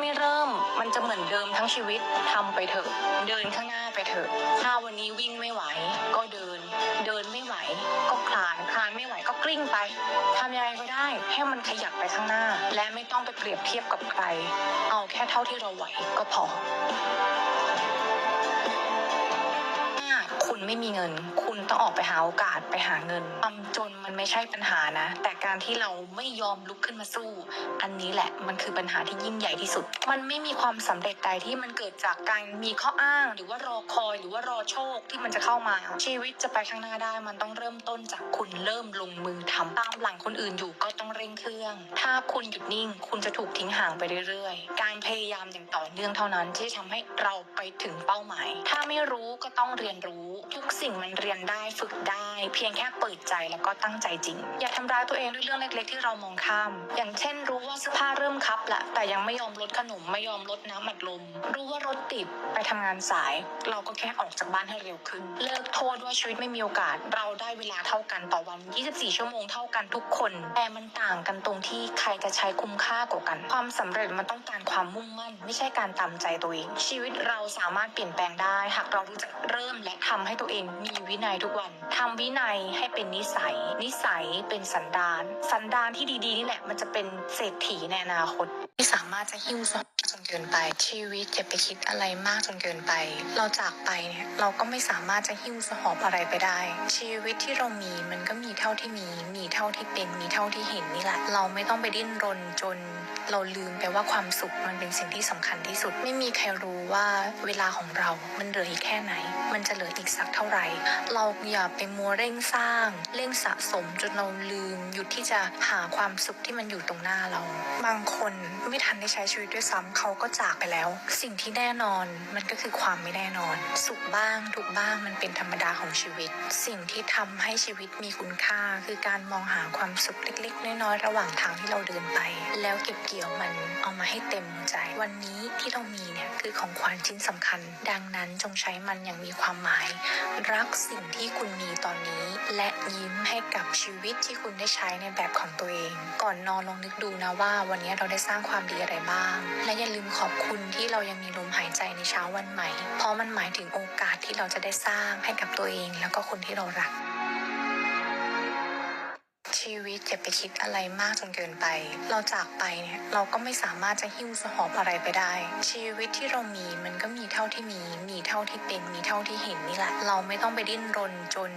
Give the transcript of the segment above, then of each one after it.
ไม่เริ่ม มันจะเหมือนเดิมทั้งชีวิตทำไปเถอะ เดินข้างหน้าไปเถอะ ถ้าวันนี้วิ่งไม่ไหว ก็เดิน เดินไม่ไหว ก็คลาน คลานไม่ไหวก็กลิ้งไปทำยังไงก็ได้ ให้มันขยับไปข้างหน้า และไม่ต้องไปเปรียบเทียบกับใคร เอาแค่เท่าที่เราไหวก็พอ คุณไม่มีเงิน คุณต้องออกไปหาโอกาสไปหาเงินความจนมันไม่ใช่ปัญหานะ แต่การที่เราไม่ยอมลุกขึ้นมาสู้ อันนี้แหละมันคือปัญหาที่ยิ่งใหญ่ที่สุด มันไม่มีความสำเร็จใดที่มันเกิดจากการมีข้ออ้าง หรือว่ารอคอย หรือว่ารอโชคที่มันจะเข้ามา ชีวิตจะไปข้างหน้าได้ มันต้องเริ่มต้นจากคุณเริ่มลงมือทำตามหลังคนอื่นอยู่ก็ต้องเร่งเครื่อง ถ้าคุณหยุดนิ่ง คุณจะถูกทิ้งห่างไปเรื่อยๆ การพยายามอย่างต่อเนื่องเท่านั้นที่จะทำให้เราไปถึงเป้าหมาย ถ้าไม่รู้ก็ต้องเรียนรู้ทุกสิ่งมันเรียนได้ฝึกได้ เพียงแค่เปิดใจแล้วก็ตั้งใจจริง อย่าทำร้ายตัวเองด้วยเรื่องเล็ก ๆ ที่เรามองข้าม อย่างเช่น รู้ว่าเสื้อผ้าเริ่มคับละแต่ยังไม่ยอมลดขนมไม่ยอมลดน้ำอัดลม รู้ว่ารถติดไปทำงานสาย เราก็แค่ออกจากบ้านให้เร็วขึ้น เลิกโทษว่าชีวิตไม่มีโอกาส เราได้เวลาเท่ากันต่อวัน 24 ชั่วโมงเท่ากันทุกคน แต่มันต่างกันตรงที่ใครจะใช้คุ้มค่ากว่ากัน ความสำเร็จมันต้องการความมุ่งมั่น ไม่ใช่การตามใจตัวเอง ชีวิตเราสามารถเปลี่ยนแปลงได้ หากเรารู้จักเริ่มและทำให้ตัวเองมีวินัยทุกวันทำวินัยให้เป็นนิสัย นิสัยเป็นสันดาน สันดานที่ดีๆนี่แหละมันจะเป็นเศรษฐีในอนาคตที่สามารถจะหิ้วซจน เกินไป ชีวิตอย่าไปคิดอะไรมากจนเกินไป เราจากไปเนี่ยเราก็ไม่สามารถจะหิ้วสหอบอะไรไปได้ ชีวิตที่เรามีมันก็มีเท่าที่มี มีเท่าที่เป็นมีเท่าที่เห็นนี่แหละ เราไม่ต้องไปดิ้นรนจน เราลืมไปว่าความสุขมันเป็นสิ่งที่สำคัญที่สุด ไม่มีใครรู้ว่าเวลาของเรา มันเหลืออีกแค่ไหน มันจะเหลืออีกสักเท่าไหร่ เราอย่าไปมัวเร่งสร้าง เร่งสะสมจนเราลืม หยุดที่จะหาความสุขที่มันอยู่ตรงหน้าเรา บางคนไม่ทันได้ใช้ชีวิตด้วยซ้ำเขาก็จากไปแล้ว สิ่งที่แน่นอนมันก็คือความไม่แน่นอน สุขบ้างทุกบ้างมันเป็นธรรมดาของชีวิต สิ่งที่ทำให้ชีวิตมีคุณค่า คือการมองหาความสุขเล็กๆน้อยๆระหว่างทางที่เราเดินไป แล้วเก็บเกี่ยวมันเอามาให้เต็มหัวใจ วันนี้ที่เรามีเนี่ยคือของขวัญชิ้นสำคัญ ดังนั้นจงใช้มันอย่างมีความหมาย รักสิ่งที่คุณมีตอนนี้ และยิ้มให้กับชีวิตที่คุณได้ใช้ในแบบของตัวเอง ก่อนนอนลองนึกดูนะว่า วันนี้เราได้สร้างความดีอะไรบ้าง และอย่าลืมขอบคุณที่เรายังมีลมหายใจในเช้าวันใหม่ เพราะมันหมายถึงโอกาสที่เราจะได้สร้างให้กับตัวเอง แล้วก็คนที่เรารัก ชีวิตอย่าไปคิดอะไรมากจนเกินไป เราจากไปเนี่ยเราก็ไม่สามารถจะหิ้วสหอบอะไรไปได้ ชีวิตที่เรามีมันก็มีเท่าที่มี มีเท่าที่เป็น มีเท่าที่เห็นนี่แหละ เราไม่ต้องไปดิ้นรนจน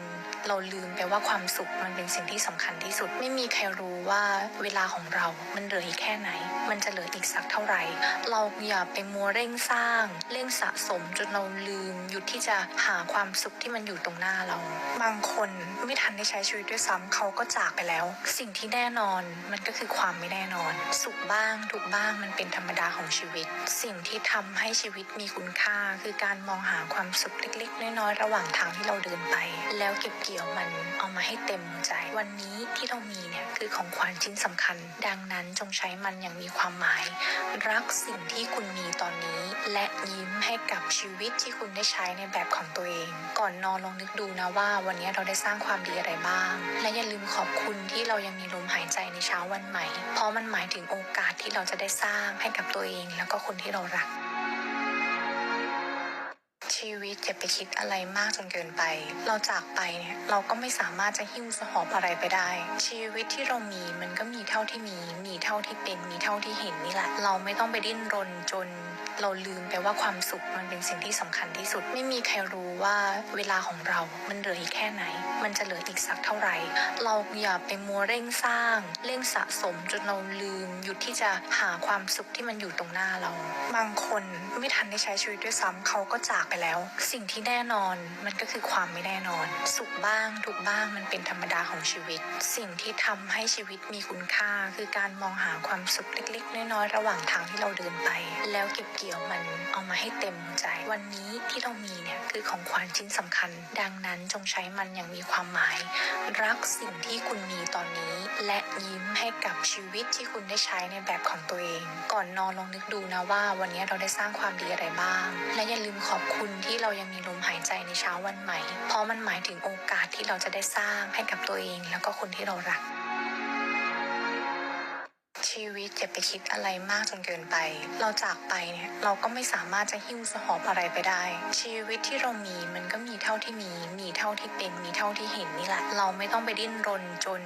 เราลืมไปว่าความสุขมันเป็นสิ่งที่สำคัญที่สุด ไม่มีใครรู้ว่าเวลาของเรา มันเหลืออีกแค่ไหน มันจะเหลืออีกสักเท่าไหร่ เราอย่าไปมัวเร่งสร้าง เร่งสะสมจนเราลืม หยุดที่จะหาความสุขที่มันอยู่ตรงหน้าเรา บางคนไม่ทันได้ใช้ชีวิตด้วยซ้ำเขาก็จากไปแล้ว สิ่งที่แน่นอนมันก็คือความไม่แน่นอน สุขบ้างทุกบ้างมันเป็นธรรมดาของชีวิต สิ่งที่ทำให้ชีวิตมีคุณค่า คือการมองหาความสุขเล็กๆ น้อยๆ ระหว่างทางที่เราเดินไป แล้วเก็บเกี่ยวมันเอามาให้เต็มหัวใจ วันนี้ที่เรามีเนี่ยคือของขวัญชิ้นสำคัญ ดังนั้นจงใช้มันอย่างมีความหมาย รักสิ่งที่คุณมีตอนนี้ และยิ้มให้กับชีวิตที่คุณได้ใช้ในแบบของตัวเอง ก่อนนอนลองนึกดูนะว่า วันนี้เราได้สร้างความดีอะไรบ้าง และอย่าลืมขอบคุณที่เรายังมีลมหายใจในเช้าวันใหม่ เพราะมันหมายถึงโอกาสที่เราจะได้สร้างให้กับตัวเอง แล้วก็คนที่เรารัก ชีวิตอย่าไปคิดอะไรมากจนเกินไป เราจากไปเนี่ยเราก็ไม่สามารถจะหิ้วสหอบอะไรไปได้ ชีวิตที่เรามีมันก็มีเท่าที่มี มีเท่าที่เป็น มีเท่าที่เห็นนี่แหละ เราไม่ต้องไปดิ้นรนจน เราลืมไปว่าความสุขมันเป็นสิ่งที่สำคัญที่สุด ไม่มีใครรู้ว่าเวลาของเรา มันเหลืออีกแค่ไหน มันจะเหลืออีกสักเท่าไหร่ เราอย่าไปมัวเร่งสร้าง เร่งสะสมจนเราลืม หยุดที่จะหาความสุขที่มันอยู่ตรงหน้าเรา บางคนไม่ทันได้ใช้ชีวิตด้วยซ้ำเขาก็จากไปแล้ว สิ่งที่แน่นอนมันก็คือความไม่แน่นอน สุขบ้างทุกบ้างมันเป็นธรรมดาของชีวิต สิ่งที่ทำให้ชีวิตมีคุณค่า คือการมองหาความสุขเล็กๆน้อยๆระหว่างทางที่เราเดินไป แล้วเก็บเกี่ยวมันเอามาให้เต็มใจ วันนี้ที่เรามีเนี่ยคือของขวัญชิ้นสำคัญ ดังนั้นจงใช้มันอย่างมีความหมาย รักสิ่งที่คุณมีตอนนี้ และยิ้มให้กับชีวิตที่คุณได้ใช้ในแบบของตัวเอง ก่อนนอนลองนึกดูนะว่า วันนี้เราได้สร้างความดีอะไรบ้าง และอย่าลืมขอบคุณที่เรายังมีลมหายใจในเช้าวันใหม่ เพราะมันหมายถึงโอกาสที่เราจะได้สร้างให้กับตัวเอง แล้วก็คนที่เรารัก ชีวิตอย่าไปคิดอะไรมากจนเกินไป เราจากไปเนี่ยเราก็ไม่สามารถจะหิ้วสหอบอะไรไปได้ ชีวิตที่เรามีมันก็มีเท่าที่มี มีเท่าที่เป็น มีเท่าที่เห็นนี่แหละ เราไม่ต้องไปดิ้นรนจน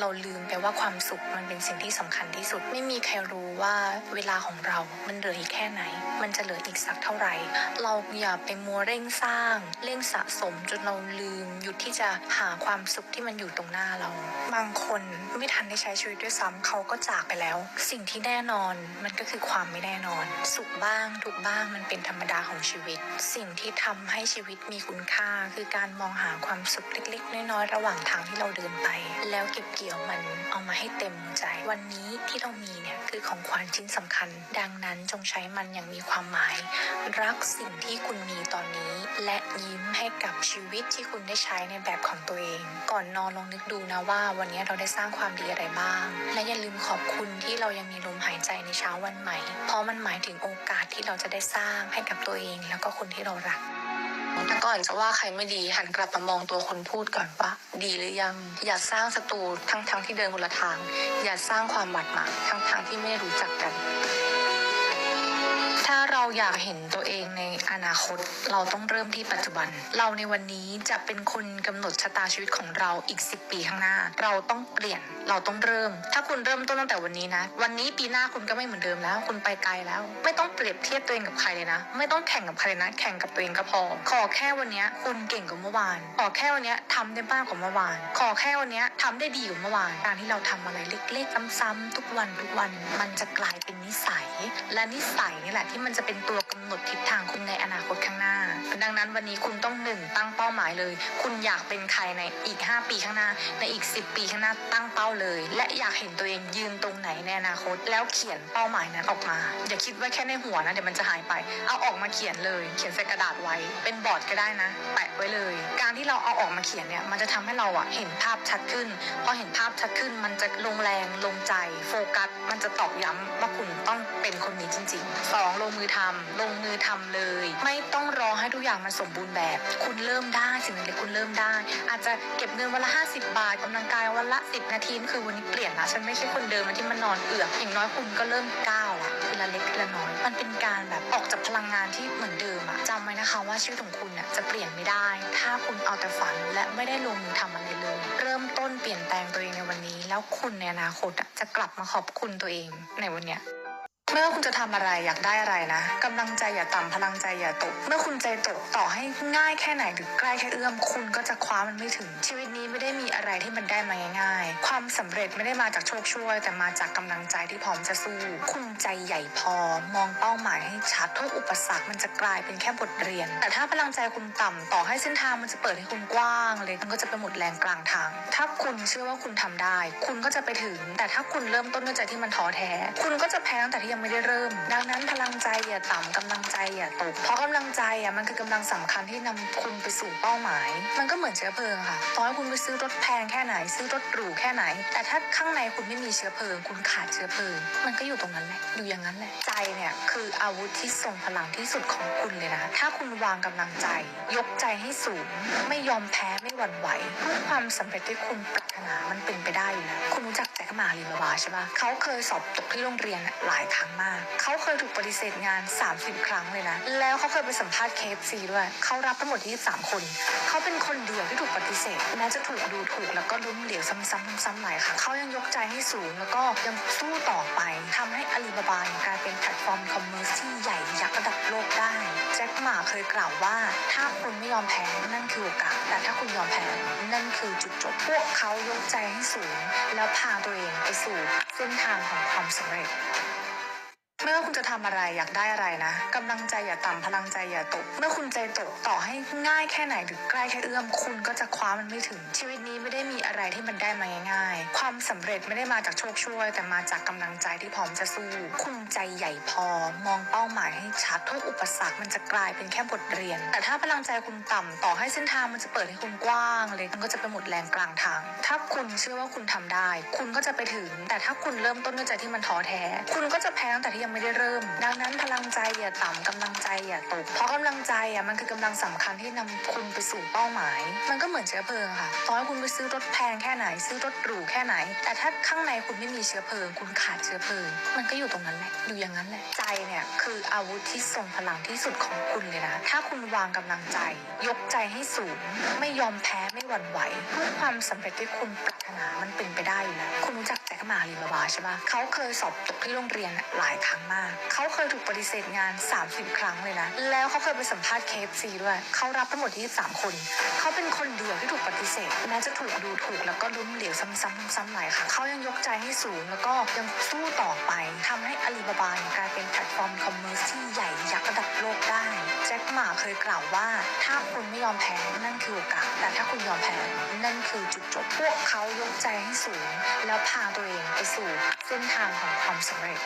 เราลืมไปว่าความสุขมันเป็นสิ่งที่สำคัญที่สุด ไม่มีใครรู้ว่าเวลาของเรา มันเหลืออีกแค่ไหน มันจะเหลืออีกสักเท่าไหร่ เราอย่าไปมัวเร่งสร้าง เร่งสะสมจนเราลืม หยุดที่จะหาความสุขที่มันอยู่ตรงหน้าเรา บางคนไม่ทันได้ใช้ชีวิตด้วยซ้ำเขาก็จากไปแล้ว สิ่งที่แน่นอนมันก็คือความไม่แน่นอน สุขบ้างทุกบ้างมันเป็นธรรมดาของชีวิต สิ่งที่ทำให้ชีวิตมีคุณค่า คือการมองหาความสุขเล็กๆน้อยๆระหว่างทางที่เราเดินไป แล้วเก็บเกี่ี๋ยวมันเอามาให้เต็มหัวใจ วันนี้ที่เรามีเนี่ยคือของขวัญชิ้นสำคัญ ดังนั้นจงใช้มันอย่างมีความหมาย รักสิ่งที่คุณมีตอนนี้ และยิ้มให้กับชีวิตที่คุณได้ใช้ในแบบของตัวเอง ก่อนนอนลองนึกดูนะว่า วันนี้เราได้สร้างความดีอะไรบ้าง และอย่าลืมขอบคุณที่เรายังมีลมหายใจในเช้าวันใหม่ เพราะมันหมายถึงโอกาสที่เราจะได้สร้างให้กับตัวเอง แล้วก็คนที่เรารัก แต่ก่อนจะว่าใครไม่ดีหันกลับมามองตัวคนพูดก่อนว่าดีหรือยัง อย่าสร้างศัตรูทั้งๆที่เดินคนละทาง อย่าสร้างความบาดหมางทั้งๆที่ไม่รู้จักกันาเราอยากเห็นตัวเองในอนาคต เราต้องเริ่มที่ปัจจุบัน เราในวันนี้จะเป็นคนกำหนดชะตาชีวิตของเราอีก 10 ปีข้างหน้า เราต้องเปลี่ยน เราต้องเริ่ม ถ้าคุณเริ่มต้นตั้งแต่วันนี้นะ วันนี้ปีหน้าคุณก็ไม่เหมือนเดิมแล้ว คุณไปไกลแล้ว ไม่ต้องเปรียบเทียบตัวเองกับใครเลยนะ ไม่ต้องแข่งกับใครเลยนะ แข่งกับตัวเองก็พอ ขอแค่วันนี้คุณเก่งกว่าเมื่อวาน ขอแค่วันนี้ทำได้มากกว่าเมื่อวาน ขอแค่วันนี้ทำได้ดีกว่าเมื่อวาน การที่เราทำอะไรเล็กๆซ้ำๆทุกวันทุกวัน มันจะกลายเป็นนิสัย และนิสัยนี่แหละที่มันจะเป็นตัวกำหนดทิศทางคุณในอนาคตข้างหน้า ดังนั้นวันนี้คุณต้องหนึ่งตั้งเป้าหมายเลย คุณอยากเป็นใครในอีก 5 ปีข้างหน้า ในอีก 10 ปีข้างหน้าตั้งเป้าเลย และอยากเห็นตัวเองยืนตรงไหนในอนาคต แล้วเขียนเป้าหมายนั้นออกมา อย่าคิดไว้แค่ในหัวนะเดี๋ยวมันจะหายไป เอาออกมาเขียนเลย เขียนใส่กระดาษไว้ เป็นบอร์ดก็ได้นะ แปะไว้เลย การที่เราเอาออกมาเขียนเนี่ย มันจะทำให้เราอะเห็นภาพชัดขึ้น พอเห็นภาพชัดขึ้น มันจะลงแรง ลงใจ โฟกัส มันจะตอกย้ำว่าคุณต้องเป็นคนนี้จริงๆสองงมือทำลงมือทำเลย ไม่ต้องรอให้ทุกอย่างมันสมบูรณ์แบบ คุณเริ่มได้สิ่งเล็กคุณเริ่มได้ อาจจะเก็บเงินวันละ 50 บาทกำลังกายวันละ 10 นาทีคือวันนี้เปลี่ยนละฉันไม่ใช่คนเดิมที่มันนอนเอือกอย่างน้อยคุณก็เริ่มก้าวละทีละเล็กทีละน้อยมันเป็นการแบบออกจากพลังงานที่เหมือนเดิมอะจำไว้นะคะว่าชีวิตของคุณน่ะจะเปลี่ยนไม่ได้ ถ้าคุณเอาแต่ฝันและไม่ได้ลงมือทำอะไรเลย เริ่มต้นเปลี่ยนแปลงตัวเองในวันนี้ แล้วคุณในอนาคตอะจะกลับมาขอบคุณตัวเองในวันเนี้ย ไม่ว่าคุณจะทำอะไรอยากได้อะไรนะกำลังใจอย่าต่ำพลังใจอย่าตก เมื่อคุณใจตกต่อให้ง่ายแค่ไหนหรือใกล้แค่เอื้อม คุณก็จะคว้ามันไม่ถึงชีวิตนี้ ไม่ได้มีอะไรที่มันได้มาง่าย ๆ ความสำเร็จไม่ได้มาจากโชคช่วย แต่มาจากกำลังใจที่พร้อมจะสู้ คุณใจใหญ่พอ มองเป้าหมายให้ชัดทุกอุปสรรคมันจะกลายเป็นแค่บทเรียน แต่ถ้าพลังใจคุณต่ำต่อให้เส้นทางมันจะเปิดให้คุณกว้างเลยมันก็จะไปหมดแรงกลางทาง ถ้าคุณเชื่อว่าคุณทำได้ คุณก็จะไปถึง แต่ถ้าคุณเริ่มต้นด้วยใจที่มันท้อแท้ คุณก็จะแพ้ตั้งแต่ที่ยังไม่ได้เริ่ม ดังนั้นพลังใจอย่าต่ำกำลังใจอย่าตก เพราะกำลังใจอะมันคือกำลังสำคัญที่นำคุณไปสู่เป้าหมาย มันก็เหมือนเชื้อเพลิงค่ะตอให้คุณไปซื้อรถแพงแค่ไหน ซื้อรถหรูแค่ไหน แต่ถ้าข้างในคุณไม่มีเชื้อเพลิง คุณขาดเชื้อเพลิง มันก็อยู่ตรงนั้นแหละอยู่อย่างนั้นแหละใจเนี่ยคืออาวุธที่ทรงพลังที่สุดของคุณเลยนะถ้าคุณวางกำลังใจ ยกใจให้สูง ไม่ยอมแพ้ไม่หวั่นไหวทุกความสำเร็จที่คุณปรารถนามันเป็นไปได้อยู่แล้วคุณรู้จัก แจ็มาลีบาบาใช่ปะเขาเคยสอบตกที่โรงเรียนหลายครั้งมาก เขาเคยถูกปฏิเสธงาน 30 ครั้งเลยนะ แล้วเขาเคยไปสัมภาษณ์เคฟซีด้วย เขารับทั้งหมด 23 คน เขาเป็นคนเดียวที่ถูกปฏิเสธแม้จะถูกดูถูกแล้วก็ล้มเหลวซ้ำๆซ้ำๆหลายครั้งเขายังยกใจให้สูงแล้วก็ยังสู้ต่อไปทำให้อาลีบาบากลายเป็นแพลตฟอร์มคอมเมอร์สที่ใหญ่ยักษ์ระดับโลกได้ แจ็คหมาเคยกล่าวว่า ถ้าคุณไม่ยอมแพ้นั่นคือโอกาส แต่ถ้าคุณยอมแพ้นั่นคือจุดจบ พวกเขายกใจให้สูง แล้วพาตัวเองไปสู่เส้นทางของความสำเร็จ ไม่ว่าคุณจะทำอะไรอยากได้อะไรนะกำลังใจอย่าต่ำพลังใจอย่าตก เมื่อคุณใจตกต่อให้ง่ายแค่ไหนหรือใกล้แค่เอื้อมคุณก็จะคว้ามันไม่ถึง ชีวิตนี้ไม่ได้มีอะไรที่มันได้มาง่ายๆ ความสำเร็จไม่ได้มาจากโชคช่วย แต่มาจากกำลังใจที่พร้อมจะสู้ คุณใจใหญ่พอ มองเป้าหมายให้ชัดทุกอุปสรรคมันจะกลายเป็นแค่บทเรียน แต่ถ้าพลังใจคุณต่ำต่อให้เส้นทางมันจะเปิดให้คุณกว้างเลยมันก็จะไปหมดแรงกลางทาง ถ้าคุณเชื่อว่าคุณทำได้ คุณก็จะไปถึง แต่ถ้าคุณเริ่มต้นด้วยใจที่มันท้อแท้ คุณก็จะแพ้ตั้งแต่ที่ยังไม่ได้เริ่ม ดังนั้นพลังใจอย่าต่ำกำลังใจอย่าตก เพราะกำลังใจอะมันคือกำลังสำคัญที่นำคุณไปสู่เป้าหมาย มันก็เหมือนเชื้อเพลิงค่ะต่อให้คุณไปซื้อรถแพงแค่ไหน ซื้อรถหรูแค่ไหน แต่ถ้าข้างในคุณไม่มีเชื้อเพลิง คุณขาดเชื้อเพลิง มันก็อยู่ตรงนั้นแหละอยู่อย่างนั้นแหละใจเนี่ยคืออาวุธที่ทรงพลังที่สุดของคุณเลยนะถ้าคุณวางกำลังใจ ยกใจให้สูง ไม่ยอมแพ้ไม่หวั่นไหวทุกความสำเร็จที่คุณปรารถนามันเป็นไปได้อยู่แล้วคุณรู้จัก แจ็มาอาลีบาบาใช่ปะเขาเคยสอบตกที่โรงเรียนหลายครั้งมาก เขาเคยถูกปฏิเสธงาน 30 ครั้งเลยนะ แล้วเขาเคยไปสัมภาษณ์เคฟซีด้วย เขารับทั้งหมด 23 คน เขาเป็นคนเดียวที่ถูกปฏิเสธ แม้จะถูกดูถูกแล้วก็ล้มเหลวซ้ำๆซ้ำๆหลายครั้งเขายังยกใจให้สูงแล้วก็ยังสู้ต่อไปทำให้อาลีบาบากลายเป็นแพลตฟอร์มคอมเมอร์ซที่ใหญ่ยักษ์ระดับโลกได้ แจ็คหมาเคยกล่าวว่า ถ้าคุณไม่ยอมแพ้นั่นคือโอกาส แต่ถ้าคุณยอมแพ้นั่นคือจุดจบ พวกเขายกใจให้สูง แล้วพาตัวเองไปสู่เส้นทางของความสำเร็จ